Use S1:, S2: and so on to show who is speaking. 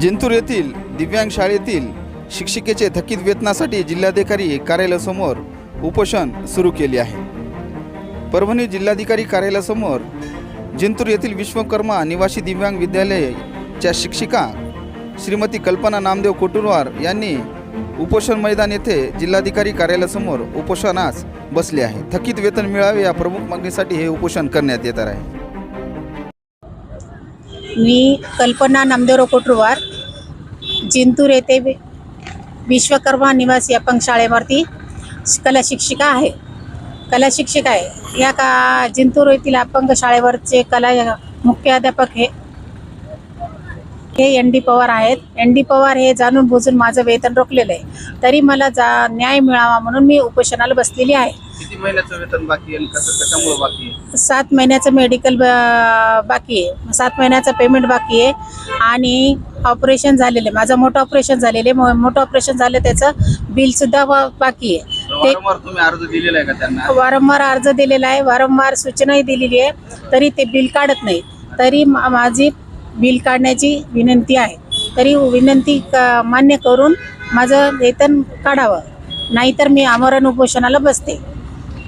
S1: जिंतूर येथील दिव्यांग शाळेतील शिक्षिकेचे थकीत वेतनासाठी जिल्हाधिकारी कार्यालयासमोर उपोषण सुरू केले आहे. परभणी जिल्हाधिकारी कार्यालयासमोर जिंतूर येथील विश्वकर्मा निवासी दिव्यांग विद्यालयाच्या शिक्षिका श्रीमती कल्पना नामदेव कोटुरवार यांनी उपोषण मैदान येथे जिल्हाधिकारी कार्यालयासमोर उपोषणास बसले आहे. थकीत वेतन मिळावे या प्रमुख मागणीसाठी हे उपोषण करण्यात येणार आहे.
S2: मी कल्पना नामदेव कोटरुवार जिंतूर येथे वि- विश्वकर्मा निवासी अपंग शाळेवरती कला शिक्षिका आहे. कला शिक्षिका आहे. या का जिंतूर येथील अपंग शाळेवरचे कला मुख्याध्यापक हे हे एन डी पवार आहेत. एन डी पवार हे जाणून बुजून माझं वेतन रोखलेलं आहे. तरी मला जा न्याय मिळावा म्हणून मी उपोषणाला बसलेली आहे.
S1: किती महिन्याचं वेतन बाकी आहे कसं कशामुळे बाकी आहे?
S2: सात महिन्याचं मेडिकल ब- बाकी आहे. सात महिन्याचं पेमेंट बाकी आहे. आणि ऑपरेशन झालेलं आहे. माझं मोठं ऑपरेशन झालेलं आहे. मो- मोठं ऑपरेशन झालं त्याचं बिलसुद्धा वा- बाकी आहे. ते
S1: वारंवार तुम्ही अर्ज दिलेला आहे का त्यांना?
S2: वारंवार अर्ज दिलेला आहे. वारंवार सूचनाही दिलेली आहे. तरी ते बिल काढत नाही. तरी मा- माझी बिल काढण्याची विनंती आहे. तरी विनंती का मान्य करून माझं वेतन काढावं. नाहीतर मी आमरण उपोषणाला बसते.